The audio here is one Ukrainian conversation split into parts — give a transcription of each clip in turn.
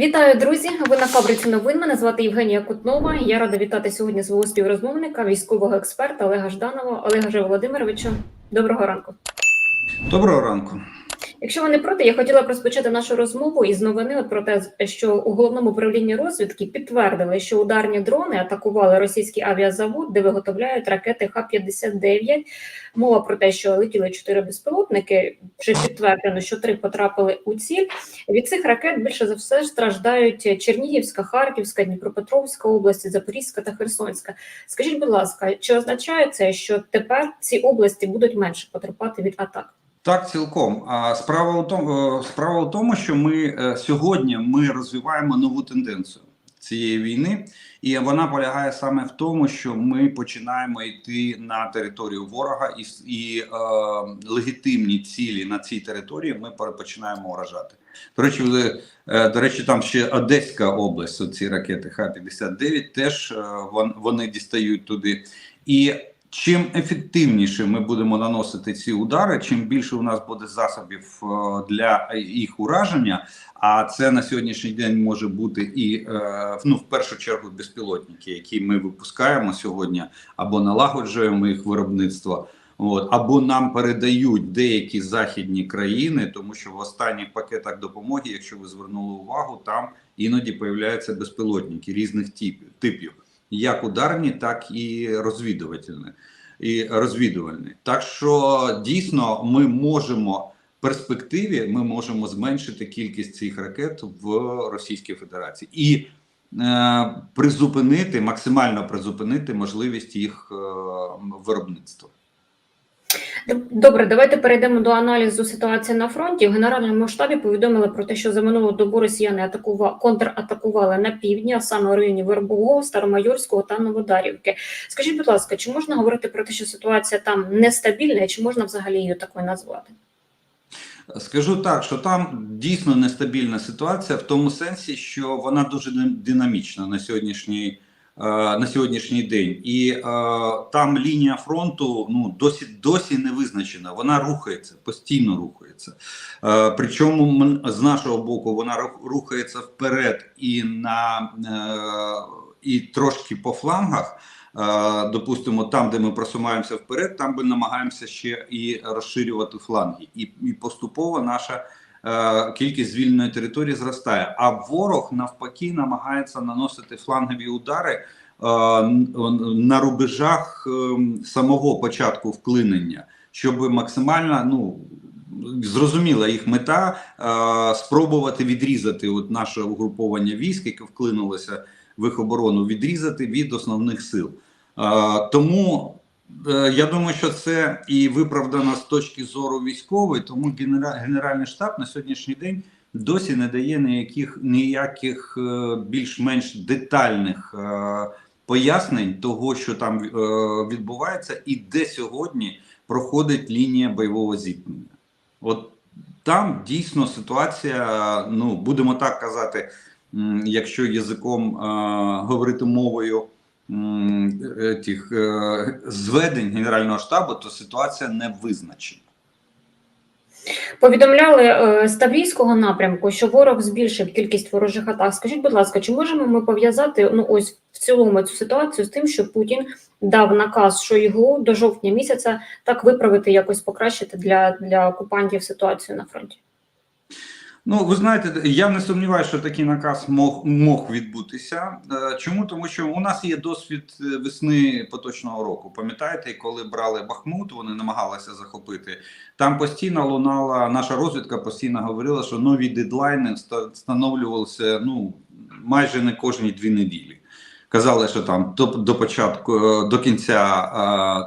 Вітаю, друзі! Ви на фабриці новин. Мене звати Євгенія Кутнова. Я рада вітати сьогодні свого співрозмовника, військового експерта Олега Жданова. Олега Же Володимировича. Доброго ранку. Доброго ранку. Якщо ви не проти, я хотіла б розпочати нашу розмову із новини про те, що у головному управлінні розвідки підтвердили, що ударні дрони атакували російський авіазавод, де виготовляють ракети Х-59. Мова про те, що летіли чотири безпілотники. Вже підтверджено, що три потрапили у ціль. Від цих ракет більше за все страждають Чернігівська, Харківська, Дніпропетровська області, Запорізька та Херсонська. Скажіть, будь ласка, чи означає це, що тепер ці області будуть менше потерпати від атак? Так, цілком. А справа у тому, справа у тому, що ми е, сьогодні ми розвиваємо нову тенденцію цієї війни, і вона полягає саме в тому, що ми починаємо йти на територію ворога, і і е, легітимні цілі на цій території ми починаємо вражати. До речі, е, до речі, там ще Одеська область. Ці ракети Х-59 теж е, вони дістають туди і. Чим ефективніше ми будемо наносити ці удари, чим більше у нас буде засобів е, для їх ураження. А це на сьогоднішній день може бути і е, ну в першу чергу безпілотники, які ми випускаємо сьогодні, або налагоджуємо їх виробництво. От або нам передають деякі західні країни, тому що в останніх пакетах допомоги, якщо ви звернули увагу, там іноді появляються безпілотники різних типів типів як ударні, так і розвідувальні. І розвідувальні. Так що дійсно ми можемо в перспективі ми можемо зменшити кількість цих ракет в Російській Федерації і е, призупинити максимально призупинити можливість їх е, виробництва. Добре, давайте перейдемо до аналізу ситуації на фронті. В генеральному штабі повідомили про те, що за минулу добу росіяни атакували контратакували на півдні, а саме у районі Вербового, Старомайорського та Новодарівки. Скажіть, будь ласка, чи можна говорити про те, що ситуація там нестабільна, і чи можна взагалі її такою назвати? Скажу так, що там дійсно нестабільна ситуація в тому сенсі, що вона дуже динамічна на сьогоднішній. Е, на сьогоднішній день, і е, там лінія фронту ну досі досі не визначена. Вона рухається, постійно рухається. Е, причому з нашого боку вона рухається вперед і на е, і трошки по флангах. Е, допустимо, там, де ми просуваємося вперед, там ми намагаємося ще і розширювати фланги, і, і поступово наша. Е, кількість звільненої території зростає. А ворог навпаки намагається наносити флангові удари е, на рубежах ем, самого початку вклинення, щоб максимально ну. Зрозуміла їх мета е, спробувати відрізати от наше угруповання військ, яке вклинулося в їх оборону, відрізати від основних сил. Тому я думаю, що це і виправдано з точки зору військової, тому Генеральний штаб на сьогоднішній день досі не дає ніяких ніяких е, більш-менш детальних е, пояснень того, що там відбувається, і де сьогодні проходить лінія бойового зіткнення. От там дійсно ситуація, ну будемо так казати, якщо язиком говорити мовою. Тих е, зведень Генерального штабу, то ситуація не визначена. Повідомляли е, з Таврійського напрямку, що ворог збільшив кількість ворожих атак. Скажіть, будь ласка, чи можемо ми пов'язати ну ось в цілому цю ситуацію з тим, що Путін дав наказ Шойгу до жовтня місяця так виправити, якось покращити для, для окупантів ситуацію на фронті? Ну, ви знаєте, я не сумніваюся, що такий наказ мог мог відбутися. Е, чому тому, що у нас є досвід е, весни поточного року? Пам'ятаєте, коли брали Бахмут, вони намагалися захопити. Там постійно лунала наша розвідка, постійно говорила, що нові дедлайни встановлювалися ну майже не кожні дві неділі. Казали, що там до до початку е, до кінця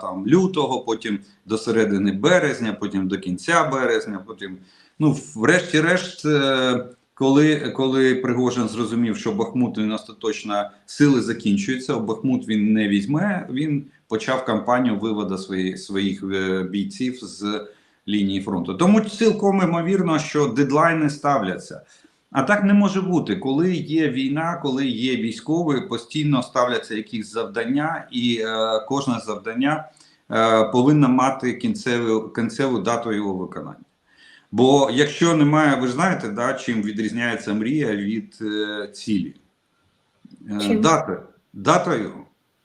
там лютого, потім до середини березня, потім до кінця березня, потім. Ну, врешті-решт, е, коли коли Пригожин зрозумів, що Бахмут він остаточно сили закінчуються, Бахмут він не візьме. Він почав кампанію виводу своїх своїх е, бійців з лінії фронту. Тому цілком ймовірно, що дедлайни ставляться. А так не може бути, коли є війна, коли є військові, постійно ставляться якісь завдання, і е, кожне завдання е, повинно мати кінцеву кінцеву дату його виконання. Бо якщо немає, ви ж знаєте, да, чим відрізняється мрія від е, цілі? Е, Чим? Дати, датою.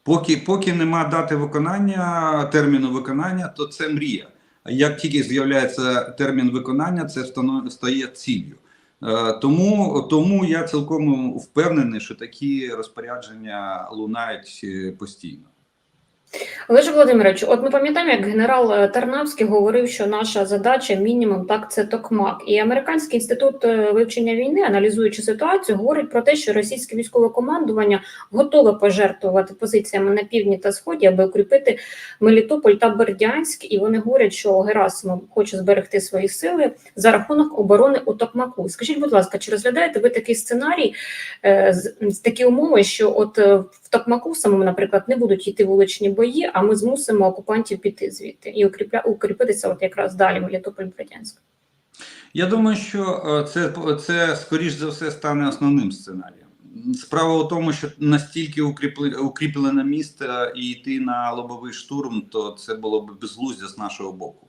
Поки, поки нема дати виконання, терміну виконання, то це мрія. А як тільки з'являється термін виконання, це стає ціллю. Е, Тому, тому я цілком впевнений, що такі розпорядження лунають е, постійно. Олеже Володимирович, от ми пам'ятаємо, як генерал е, Тарнавський говорив, що наша задача мінімум так це токмак. І американський інститут е, вивчення війни, аналізуючи ситуацію, говорить про те, що російське військове командування готове пожертвувати позиціями на півдні та сході, аби укріпити Мелітополь та Бердянськ. І вони говорять, що Герасимов хоче зберегти свої сили за рахунок оборони у Токмаку. Скажіть, будь ласка, чи розглядаєте ви такий сценарій е, з, такі умови, що от е, в Токмаку самому, наприклад, не будуть йти вуличні бої, а ми змусимо окупантів піти звідти і укріпля укріпитися, от якраз далі Мелітополь Бердянськ. Я думаю, що е, це, це скоріш за все стане основним сценарієм. Справа у тому, що настільки укріплене місто і йти на лобовий штурм, то це було б безглуздя з нашого боку.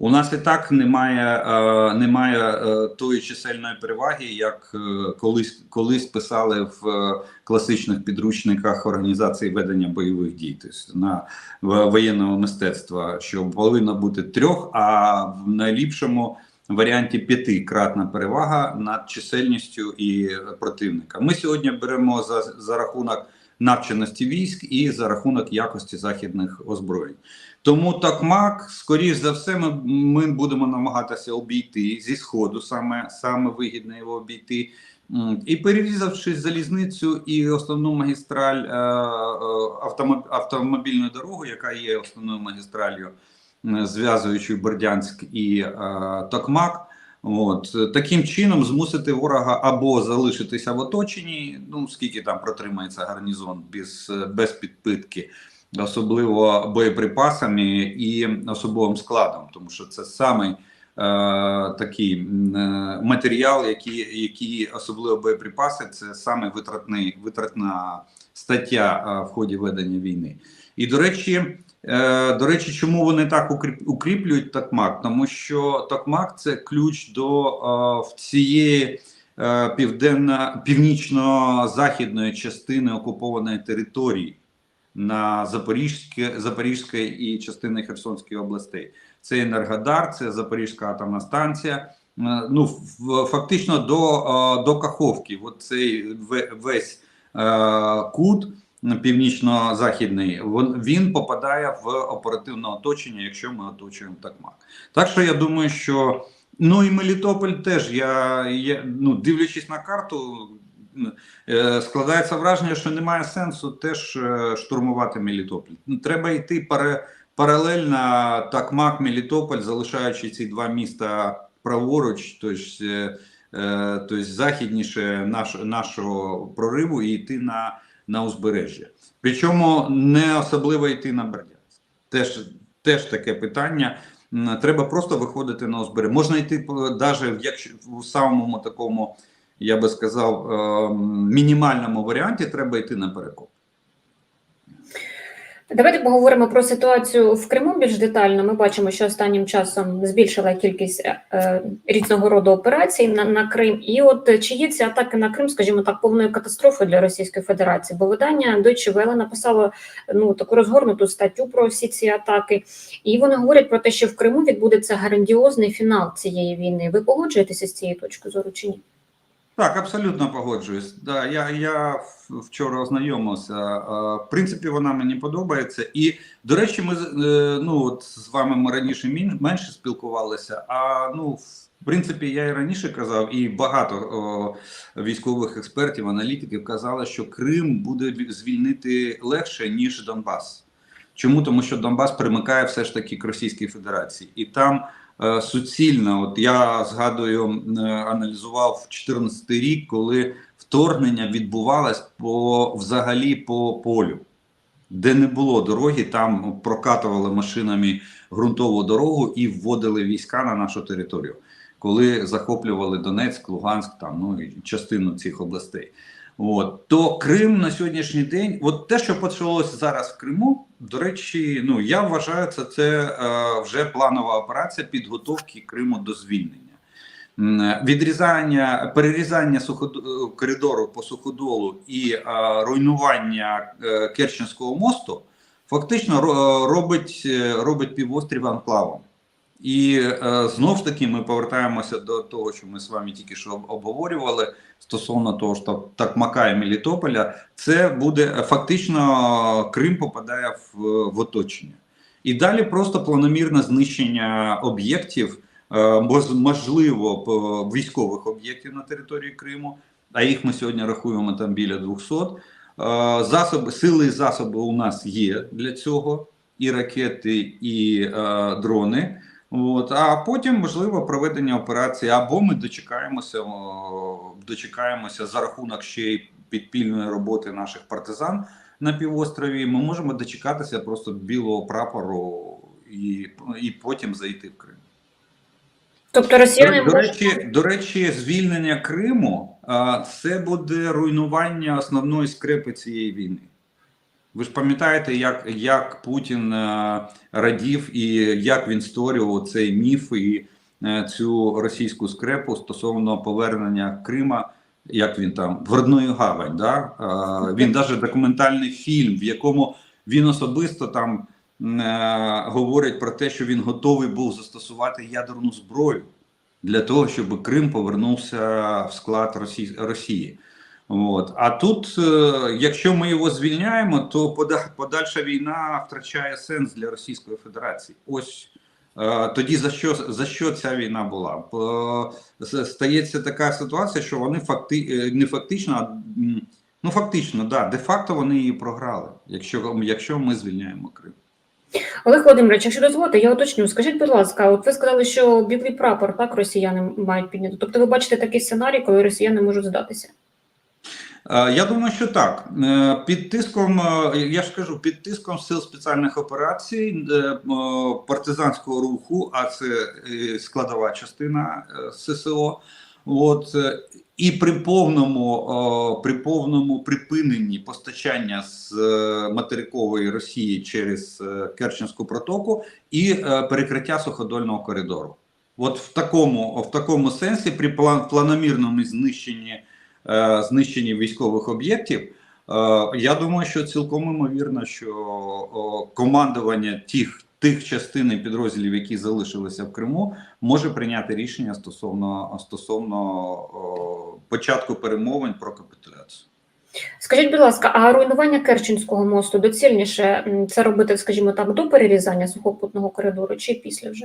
У нас і так немає, е, немає е, тої чисельної переваги, як е, колись, колись писали в класичних підручниках організації ведення бойових дій, тобто на воєнного мистецтва, що повинно бути трьох, а в найліпшому варіанті п'ятикратна перевага над чисельністю і противника. Ми сьогодні беремо за, за рахунок навченості військ і за рахунок якості західних озброєнь. Тому Токмак, скоріш за все, ми, ми будемо намагатися обійти зі сходу, саме, саме вигідно його обійти. І перерізавши залізницю і основну магістраль е, е, автомобільну дорогу, яка є основною магістралью, м, зв'язуючою Бердянськ і е, Токмак. От таким чином змусити ворога або залишитися в оточенні, ну скільки там протримається гарнізон без, без підпитки, особливо боєприпасами і особовим складом, тому що це самий е, такий е, матеріал, який, який особливо боєприпаси, це саме витратний витратна стаття е, в ході ведення війни. І до речі, до речі, чому вони так укріплюють Токмак? Тому що Токмак це ключ до е, цієї е, південно північно-західної частини окупованої території на Запорізьке, Запорізькій і частини Херсонської областей. Це Енергодар, це Запорізька атомна станція. Е, Ну, фактично до, е, до Каховки. От цей весь е, кут північно-західний, він, попадає в оперативне оточення, якщо ми оточуємо Токмак. Так що я думаю, що ну і Мелітополь теж я, я ну, дивлячись на карту, е, складається враження, що немає сенсу теж е, штурмувати Мелітополь. Ну, Треба йти паралельно Токмак, Мелітополь, залишаючи ці два міста праворуч, тобто західніше наш, нашого прориву і йти на, на узбережжя. Причому не особливо йти на Бердянськ. Теж, теж таке питання. Треба просто виходити на узбережжя. Можна йти навіть якщо в самому такому, я би сказав, е, мінімальному варіанті треба йти на перекоп. Давайте поговоримо про ситуацію в Криму більш детально. Ми бачимо, що останнім часом збільшила кількість е, е, різного роду операцій на, на Крим. І от е, чи є ці атаки на Крим, скажімо так, повною катастрофою для Російської Федерації? Бо видання Deutsche Welle написало ну таку розгорнуту статтю про всі ці атаки, і вони говорять про те, що в Криму відбудеться грандіозний фінал цієї війни. Ви погоджуєтеся з цієї точки зору чи ні? Так, абсолютно погоджуюсь. Да, я, я вчора ознайомився. Е, В принципі, вона мені подобається. І, до речі, ми е, ну, от з вами ми раніше менше спілкувалися. А ну, в принципі, я і раніше казав, і багато о, військових експертів, аналітиків казали, що Крим буде звільнити легше, ніж Донбас. Чому? Тому що Донбас примикає все ж таки к Російській Федерації, і там е, суцільно. От я згадую, е, аналізував 14 рік, коли вторгнення відбувалось по взагалі по полю, де не було дороги, там прокатували машинами ґрунтову дорогу і вводили війська на нашу територію, коли захоплювали Донецьк, Луганськ, там ну і частину цих областей. От то Крим на сьогоднішній день, от те, що почалося зараз в Криму, до речі, ну я вважаю, це, це е, вже планова операція підготовки Криму до звільнення. відрізання, перерізання суходо- коридору по суходолу і е, руйнування е, Керченського мосту фактично ро- робить, е, робить півострів анклавом. І е, знов ж таки ми повертаємося до того, що ми з вами тільки що обговорювали стосовно того, що Такмака і Мелітополя, це буде е, фактично Крим попадає в, в оточення. І далі просто планомірне знищення об'єктів, е, можливо, військових об'єктів на території Криму, а їх ми сьогодні рахуємо там біля 200. Е, Засоби, сили і засоби у нас є для цього, і ракети, і е, дрони. От, а потім можливо проведення операції, або ми дочекаємося, дочекаємося за рахунок ще й підпільної роботи наших партизан на півострові. Ми можемо дочекатися просто білого прапору і, і потім зайти в Крим. Тобто росіяни До, до речі, до речі, звільнення Криму а, це буде руйнування основної скрепи цієї війни. Ви ж пам'ятаєте, як, як Путін е, радів і як він створював цей міф і е, цю російську скрепу стосовно повернення Крима, як він там в родную гавань. Да? Він навіть документальний фільм, в якому він особисто там е, говорить про те, що він готовий був застосувати ядерну зброю для того, щоб Крим повернувся в склад Росії. От. А тут, е, якщо ми його звільняємо, то пода- подальша війна втрачає сенс для Російської Федерації. Ось е, тоді за що за що ця війна була? Стається така ситуація, що вони факти е, не фактично, а ну фактично, да, де-факто вони її програли, якщо, якщо ми звільняємо Крим. Олег Володимирович, якщо дозволите, я уточню. Скажіть, будь ласка, от ви сказали, що білий прапор так росіяни мають підняти. Тобто, ви бачите такий сценарій, коли росіяни можуть здатися? Е, Я думаю, що так. Е, Під тиском, е, я ж кажу, під тиском сил спеціальних операцій, партизанського руху, а це складова частина ССО. От і при повному, при повному припиненні постачання з материкової Росії через Керченську протоку і перекриття суходольного коридору. От в такому, в такому сенсі, при план- планомірному знищенні знищенні військових об'єктів. Е, Я думаю, що цілком імовірно, що командування тих, тих частин і підрозділів, які залишилися в Криму, може прийняти рішення стосовно стосовно початку перемовин про капітуляцію. Скажіть, будь ласка, а руйнування Керченського мосту доцільніше це робити, скажімо так, до перерізання сухопутного коридору чи після вже?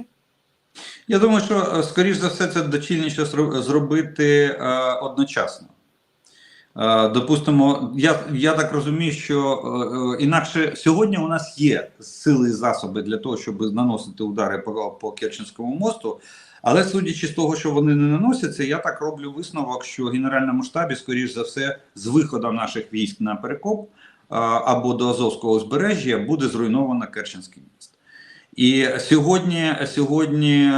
Я думаю, що е, скоріш за все це доцільніше зробити е, одночасно. Е, допустимо, я, я так розумію, що е, е, інакше сьогодні у нас є сили і засоби для того, щоб наносити удари по, по Керченському мосту. Але судячи з того, що вони не наносяться, я так роблю висновок, що в Генеральному штабі, скоріш за все, з виходом наших військ на перекоп або до Азовського узбережжя буде зруйновано Керченський міст. І сьогодні, сьогодні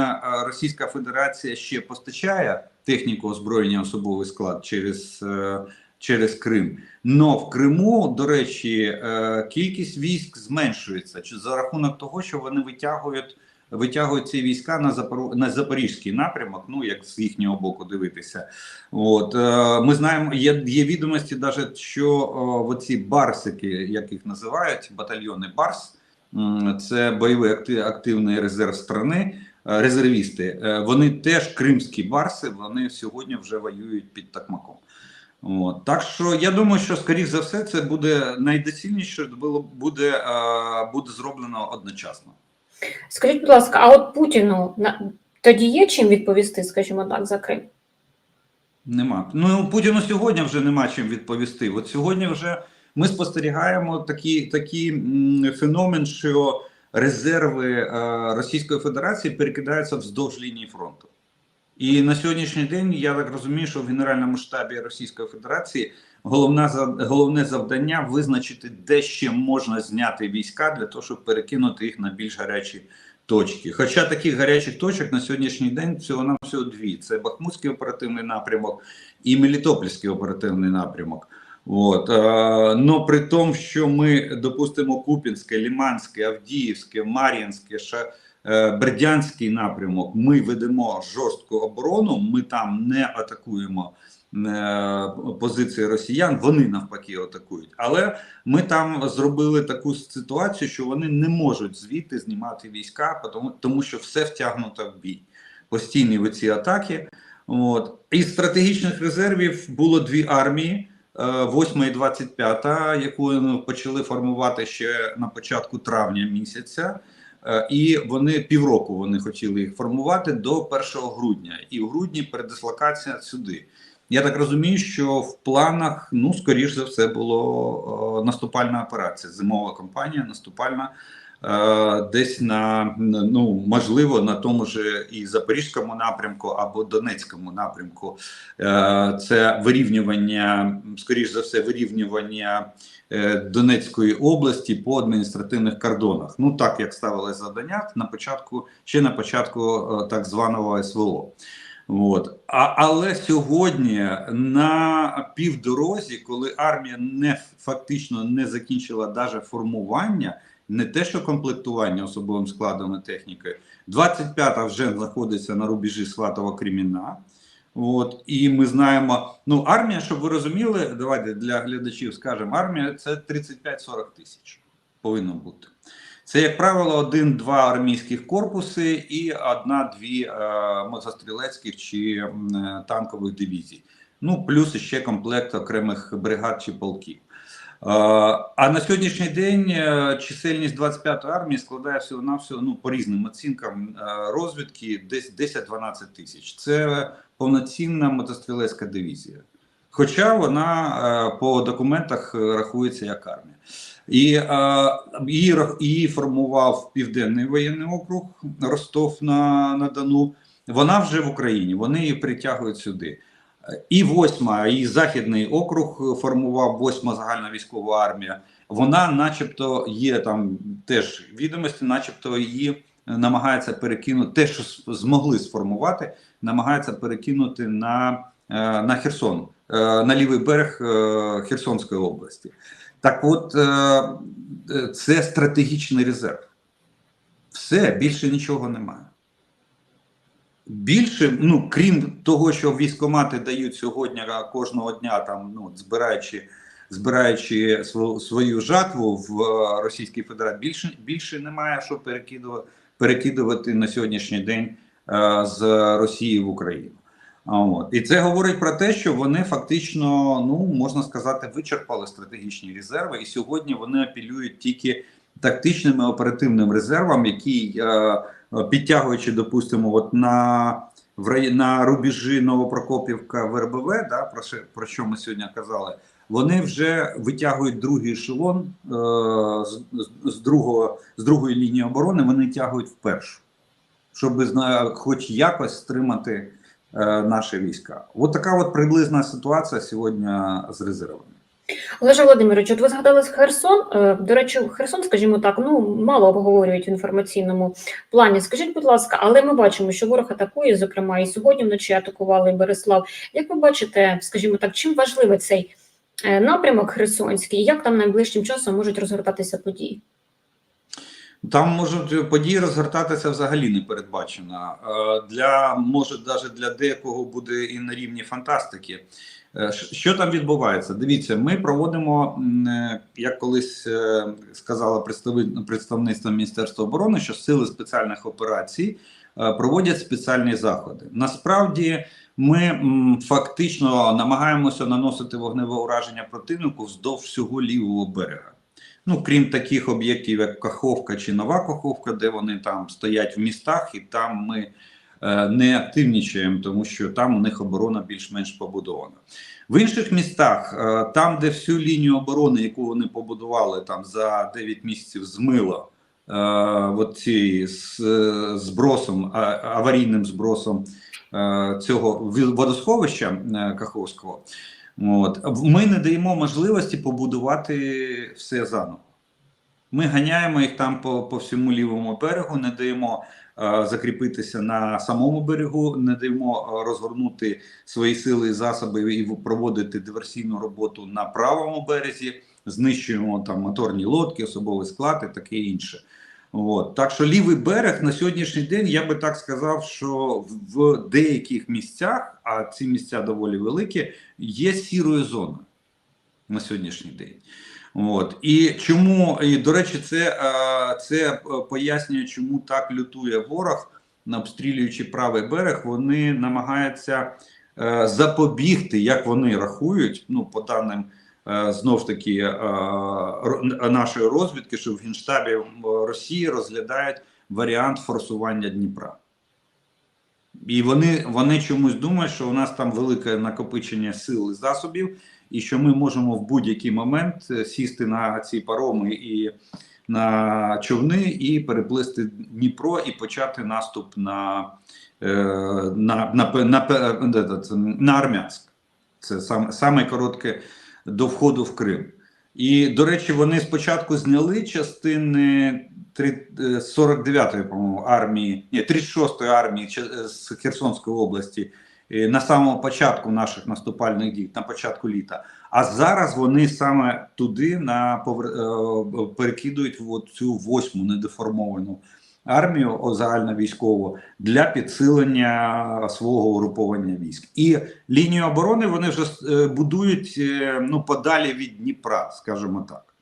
Російська Федерація ще постачає техніку озброєння особовий склад через, е, через Крим. Но в Криму, до речі, е, кількість військ зменшується чи за рахунок того, що вони витягують. Витягують ці війська на Запоро... на запорізький напрямок, ну як з їхнього боку дивитися. От е, ми знаємо, є, є відомості, навіть що о, оці барсики, як їх називають, батальйони Барс, це бойовий акти- активний резерв страни, е, резервісти. Е, Вони теж кримські барси, вони сьогодні вже воюють під Такмаком. От. Так що я думаю, що скоріш за все це буде найдоцільніше, було буде, е, буде зроблено одночасно. Скажіть, будь ласка, а от Путіну на тоді є чим відповісти, скажімо так, за Крим? Нема. Ну Путіну сьогодні вже нема чим відповісти. От сьогодні вже ми спостерігаємо такий такі, феномен, що резерви е, Російської Федерації перекидаються вздовж лінії фронту. І на сьогоднішній день я так розумію, що в Генеральному штабі Російської Федерації головне, головне завдання визначити, де ще можна зняти війська для того, щоб перекинути їх на більш гарячі точки. Хоча таких гарячих точок на сьогоднішній день всього нам всього дві: це Бахмутський оперативний напрямок і Мелітопольський оперативний напрямок. От но при тому, що ми допустимо Купінське, Ліманське, Авдіївське, Мар'їнське, Ша, Бердянський напрямок. Ми ведемо жорстку оборону. Ми там не атакуємо е, позиції росіян. Вони навпаки атакують. Але ми там зробили таку ситуацію, що вони не можуть звідти знімати війська, тому, що все втягнуто в бій. Постійні в ці атаки. От із стратегічних резервів було дві армії. 8 і 25, яку ну, почали формувати ще на початку травня місяця, Е, і вони півроку вони хотіли їх формувати до 1 грудня, і в грудні передислокація сюди. Я так розумію, що в планах, ну скоріш за все, було е, наступальна операція, зимова кампанія, наступальна. Е, Десь на ну можливо на тому ж і Запорізькому напрямку або Донецькому напрямку Е, це вирівнювання, скоріш за все, вирівнювання е, Донецької області по адміністративних кордонах. Ну так як ставилось завдання на початку, ще на початку так званого СВО. От. А, але сьогодні на півдорозі, коли армія не фактично не закінчила даже формування, не те, що комплектування особовим складом і технікою, 25-та вже знаходиться на рубежі Сватова Креміна. От і ми знаємо, ну армія, щоб ви розуміли, давайте для глядачів скажемо, армія це 35-40 тисяч повинно бути. Це, як правило, один-два армійських корпуси і одна-дві е, мотострілецьких чи е, танкових дивізій. Ну, плюс ще комплект окремих бригад чи полків. А на сьогоднішній день е, чисельність 25-ї армії складає всього на всього, ну по різним оцінкам е, розвідки, десь 10-12 тисяч. Це повноцінна мотострілецька дивізія. Хоча вона е, по документах рахується як армія. І її, її формував Південний воєнний округ Ростов на, на Дону. Вона вже в Україні, вони її притягують сюди. І восьма, і Західний округ формував восьма загальна військова армія. Вона, начебто, є там теж відомості, начебто її намагається перекинути те, що змогли сформувати, намагається перекинути на, е, на Херсон, е, на лівий берег е, Херсонської області. Так от, це стратегічний резерв. Все, більше нічого немає. Більше, ну крім того, що військомати дають сьогодні кожного дня, там ну збираючи, збираючи свою, жатву в е, Російській Федерації, більше більше немає що перекидувати, перекидувати на сьогоднішній день е, з Росії в Україну. От. І це говорить про те, що вони фактично, ну можна сказати, вичерпали стратегічні резерви, і сьогодні вони апелюють тільки тактичним і оперативним резервам, які е, підтягуючи, допустимо, от на в на рубежі Новопрокопівка ВРБВ, да, про про що ми сьогодні казали, вони вже витягують другий ешелон е, з, з, другого з другої лінії оборони. Вони тягують в першу, щоб хоч якось стримати е, наші війська. От така от приблизна ситуація сьогодні з резервами. Олеже Володимирович, от ви згадали Херсон. Е, До речі, Херсон, скажімо так, ну мало обговорюють в інформаційному плані. Скажіть, будь ласка, але ми бачимо, що ворог атакує, зокрема, і сьогодні вночі атакували Береслав. Як ви бачите, скажімо так, чим важливий цей е, напрямок Херсонський? і Як там найближчим часом можуть розгортатися події? Там можуть події розгортатися взагалі не передбачено. Е, Для може навіть для декого буде і на рівні фантастики. Е, Що там відбувається? Дивіться, ми проводимо, е, як колись е, сказала представництво Міністерства оборони, що сили спеціальних операцій проводять спеціальні заходи. Насправді. Ми фактично намагаємося наносити вогневе ураження противнику вздовж всього лівого берега. Ну, крім таких об'єктів, як Каховка чи Нова Каховка, де вони там стоять в містах, і там ми не активнічаємо, тому що там у них оборона більш-менш побудована. В інших містах, е, там, де всю лінію оборони, яку вони побудували там за 9 місяців, змило е, з е, збросом, аварійним збросом е, цього водосховища е, Каховського. От ми не даємо можливості побудувати все заново. Ми ганяємо їх там по, по всьому лівому берегу, не даємо е, закріпитися на самому берегу, не даємо е, розгорнути свої сили і засоби і проводити диверсійну роботу на правому березі, знищуємо там моторні лодки, особовий склад і таке інше. От. Так що лівий берег на сьогоднішній день я би так сказав, що в деяких місцях, а ці місця доволі великі, є сірою зоною на сьогоднішній день. От. І чому, і до речі, це, це е, пояснює, чому так лютує ворог, обстрілюючи правий берег, вони намагаються е, запобігти, як вони рахують, ну, по даним е, знов таки нашої розвідки, що в Генштабі Росії розглядають варіант форсування Дніпра. І вони, вони чомусь думають, що у нас там велике накопичення сил і засобів, і що ми можемо в будь-який момент е, сісти на ці пароми і на човни і переплисти Дніпро і почати наступ на, е, на, на, на, на, на, Армянськ. Це сам, саме коротке до входу в Крим. І, до речі, вони спочатку зняли частини е, 49-ї, по-моєму, армії, ні, 36-ї армії з Херсонської області е, на самому початку наших наступальних дій, на початку літа. А зараз вони саме туди на е, перекидують в цю восьму недеформовану армію загальновійськову для підсилення свого угруповання військ. І лінію оборони вони вже е, будують е, ну подалі від Дніпра, скажімо так.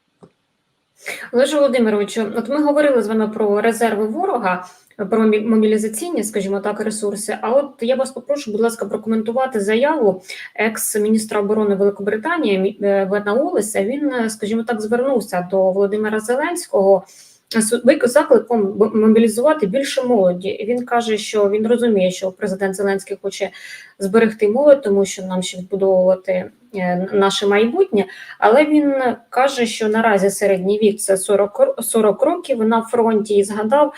Олеже Володимировичу, от ми говорили з вами про резерви ворога, про мобілізаційні, скажімо так, ресурси. А от я вас попрошу, будь ласка, прокоментувати заяву екс-міністра оборони Великобританії Вена Олеса. Він, е, скажімо так, звернувся до Володимира Зеленського закликом мобілізувати більше молоді. Він каже, що він розуміє, що президент Зеленський хоче зберегти молодь, тому що нам ще відбудовувати е, наше майбутнє. Але він каже, що наразі середній вік це 40, 40 років на фронті і згадав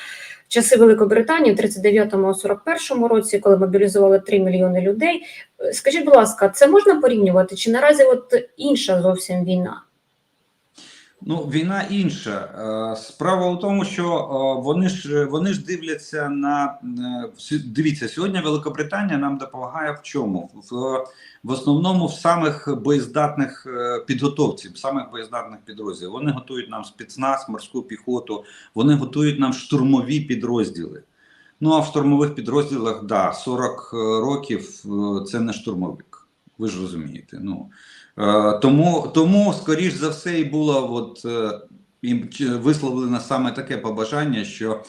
часи Великобританії в 39-41 році, коли мобілізували 3 мільйони людей. Е, Скажіть, будь ласка, це можна порівнювати? Чи наразі от інша зовсім війна? Ну, війна інша. Е, Справа у тому, що е, вони ж вони ж дивляться на е, дивіться, сьогодні Великобританія нам допомагає в чому? В, в основному в самих боєздатних підготовці, самих боєздатних підрозділів. Вони готують нам спецназ, морську піхоту, вони готують нам штурмові підрозділи. Ну а в штурмових підрозділах, да, 40 років це не штурмовик. Ви ж розумієте. Ну Тому, тому, скоріш за все, і було от, е, їм висловлено саме таке побажання, що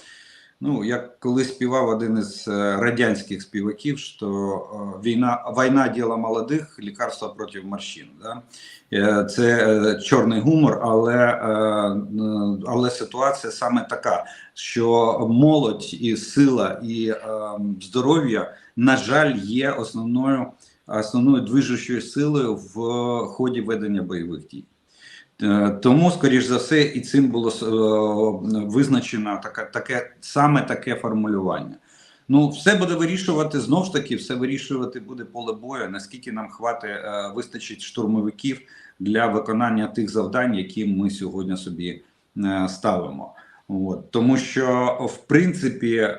ну, як колись співав один із е, радянських співаків, що е, війна, війна діла молодих, лікарство проти морщин. Да? Е, Це е, чорний гумор, але, е, е, але ситуація саме така, що молодь і сила, і е, здоров'я, на жаль, є основною основною движущою силою в ході ведення бойових дій. Е, Тому, скоріш за все, і цим було е, визначено таке, таке саме таке формулювання. Ну, все буде вирішувати знов ж таки, все вирішувати буде поле бою. Наскільки нам хватить, е, вистачить штурмовиків для виконання тих завдань, які ми сьогодні собі ставимо. От. Тому що, в принципі,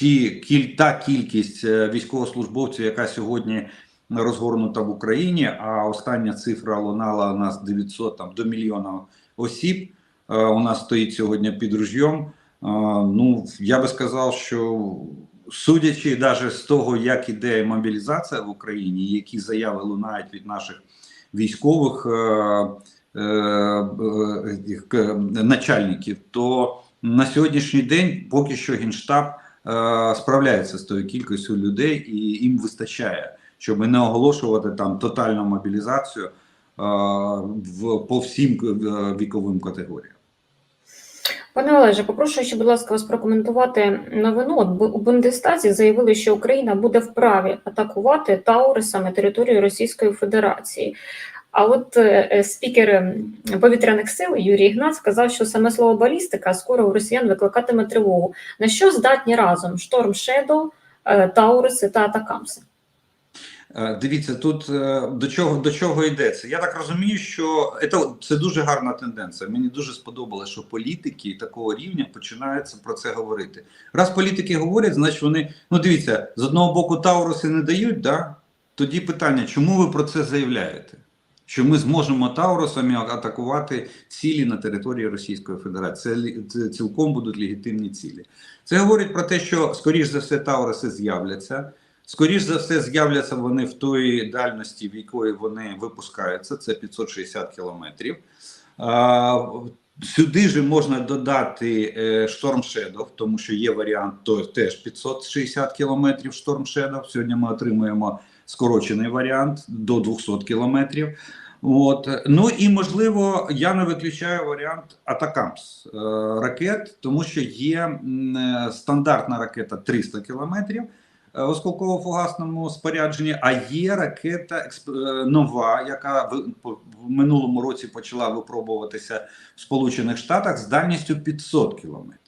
ті кіль, та кількість е, військовослужбовців, яка сьогодні розгорнута в Україні, а остання цифра лунала у нас 900 там, до мільйона осіб. е, У нас стоїть сьогодні під ружьом. Е, Ну, я би сказав, що судячи навіть з того, як іде мобілізація в Україні, які заяви лунають від наших військових е, е, начальників, то на сьогоднішній день поки що генштаб справляється з тою кількістю людей, і їм вистачає, щоб не оголошувати там тотальну мобілізацію е, в по всім е, віковим категоріям. Пане Олеже, попрошу ще, будь ласка, вас прокоментувати новину. От у Бундестазі заявили, що Україна буде вправі атакувати Таурисами територію Російської Федерації. А от е, е, спікер ем, повітряних сил Юрій Ігнат сказав, що саме слово балістика скоро у росіян викликатиме тривогу. На що здатні разом Шторм Шедоу, е, Тауриси та Атакамси? Дивіться, тут до чого до чого йдеться. Я так розумію, що це, це дуже гарна тенденція. Мені дуже сподобалося, що політики такого рівня починаються про це говорити. Раз політики говорять, значить вони ну дивіться, з одного боку Тауруси не дають, да? тоді питання, чому ви про це заявляєте? Що ми зможемо Таурусами атакувати цілі на території Російської Федерації. Це, цілком будуть легітимні цілі. Це говорить про те, що скоріш за все Тауруси з'являться. Скоріш за все, з'являться вони в той дальності, в якої вони випускаються, це 560 кілометрів. Сюди ж можна додати е, Storm Shadow, тому що є варіант то, теж 560 кілометрів Storm Shadow. Сьогодні ми отримуємо скорочений варіант до 200 кілометрів. От. Ну і можливо, я не виключаю варіант Атакамс е, ракет, тому що є е, стандартна ракета 300 кілометрів е, осколково-фугасному спорядженні, а є ракета експ- нова, яка в, в минулому році почала випробуватися в Сполучених Штатах з дальністю 500 кілометрів.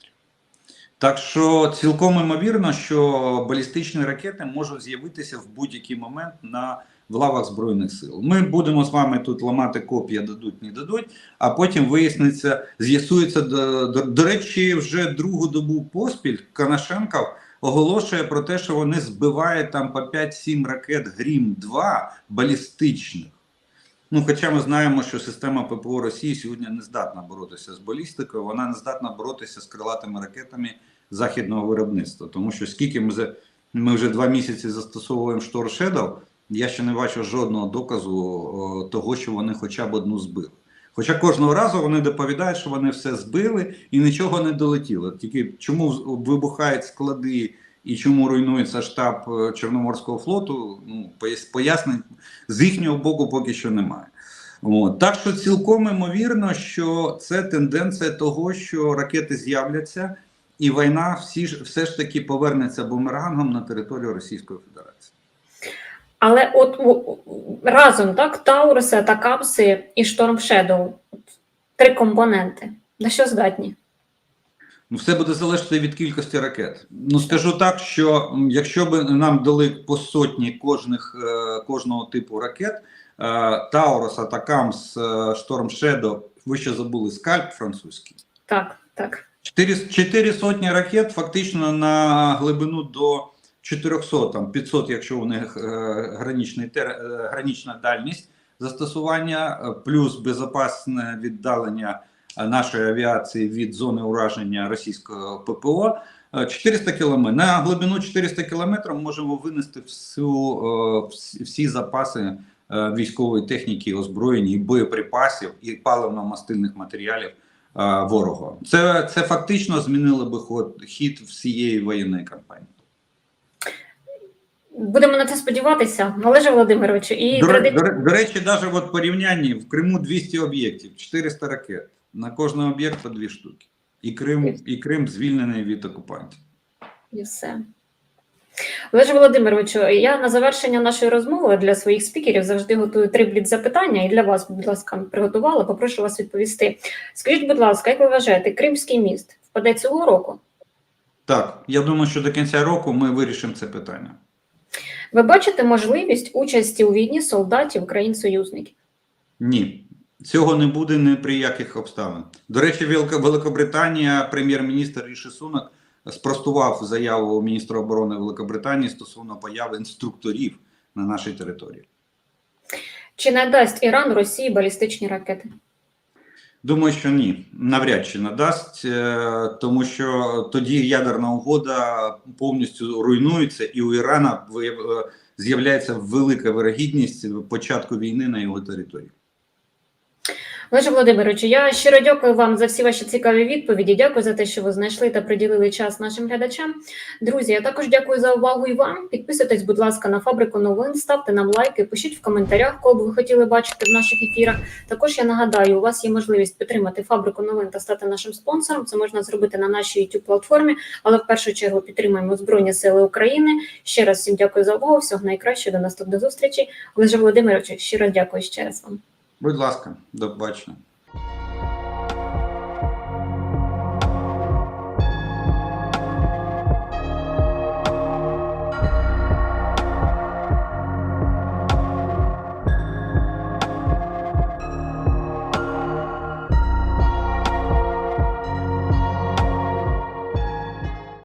Так що цілком імовірно, що балістичні ракети можуть з'явитися в будь-який момент на в лавах збройних сил. Ми будемо з вами тут ламати копії, дадуть, не дадуть, а потім виясниться, з'ясується до, до, до речі, вже другу добу поспіль Коношенков оголошує про те, що вони збивають там по 5-7 ракет Грім 2 балістичних. Ну, хоча ми знаємо, що система ППО Росії сьогодні не здатна боротися з балістикою, вона не здатна боротися з крилатими ракетами західного виробництва. Тому що скільки ми, ми вже два місяці застосовуємо Штор Shadow, я ще не бачу жодного доказу того, що вони хоча б одну збили. Хоча кожного разу вони доповідають, що вони все збили і нічого не долетіло. Тільки чому вибухають склади і чому руйнується штаб е, Чорноморського флоту, ну, пояснень з їхнього боку поки що немає. От. Так що цілком імовірно, що це тенденція того, що ракети з'являться, і війна всі ж, все ж таки повернеться бумерангом на територію Російської Федерації. Але от разом, так, Тауруси, Атакамси і Шторм Shadow – три компоненти. На що здатні? Ну, все буде залежати від кількості ракет. Ну скажу так, що якщо б нам дали по сотні кожних, е, кожного типу ракет, е, Таурус, Атакамс, е, Шторм Shadow, ви ще забули скальп французький. Так, так. Чотири, чотири сотні ракет фактично на глибину до 400, там 500, якщо у них граничний тер, гранична дальність застосування, плюс безпечне віддалення нашої авіації від зони ураження російського ППО. е, 400 кілометрів. На глибину 400 кілометрів можемо винести всю, е, всі, запаси е, військової техніки, озброєння, і боєприпасів і паливно-мастильних матеріалів е, ворога. Це, це фактично змінило би ход, хід всієї воєнної кампанії. Будемо на це сподіватися, Олеже Володимировичу. І До, до, до речі, навіть от порівнянні в Криму 200 об'єктів, 400 ракет. На кожний об'єкт по дві штуки. І Крим, і Крим звільнений від окупантів. І все. Олеже Володимировичу, я на завершення нашої розмови для своїх спікерів завжди готую три бліц запитання, і для вас, будь ласка, приготувала. Попрошу вас відповісти. Скажіть, будь ласка, як ви вважаєте, Кримський міст впаде цього року? Так, я думаю, що до кінця року ми вирішимо це питання. Ви бачите можливість участі у війні солдатів країн-союзників? Ні, цього не буде ні при яких обставин. До речі, Великобританія, прем'єр-міністр Ріші Сунак спростував заяву міністра оборони Великобританії стосовно появи інструкторів на нашій території. Чи не дасть Іран Росії балістичні ракети? Думаю, що ні, навряд чи надасть, е, тому що тоді ядерна угода повністю руйнується, і у Ірана е, з'являється велика вирогідність початку війни на його території. Олеже Володимировичу, я щиро дякую вам за всі ваші цікаві відповіді. Дякую за те, що ви знайшли та приділили час нашим глядачам. Друзі, я також дякую за увагу і вам. Підписуйтесь, будь ласка, на фабрику новин, ставте нам лайки, пишіть в коментарях, кого б ви хотіли бачити в наших ефірах. Також я нагадаю, у вас є можливість підтримати фабрику новин та стати нашим спонсором. Це можна зробити на нашій youtube платформі, але в першу чергу підтримаємо Збройні Сили України. Ще раз всім дякую за увагу. Всього найкращого до наступних зустрічей. Олеже Володимировичу, щиро дякую ще раз вам. Будь ласка, до побачення.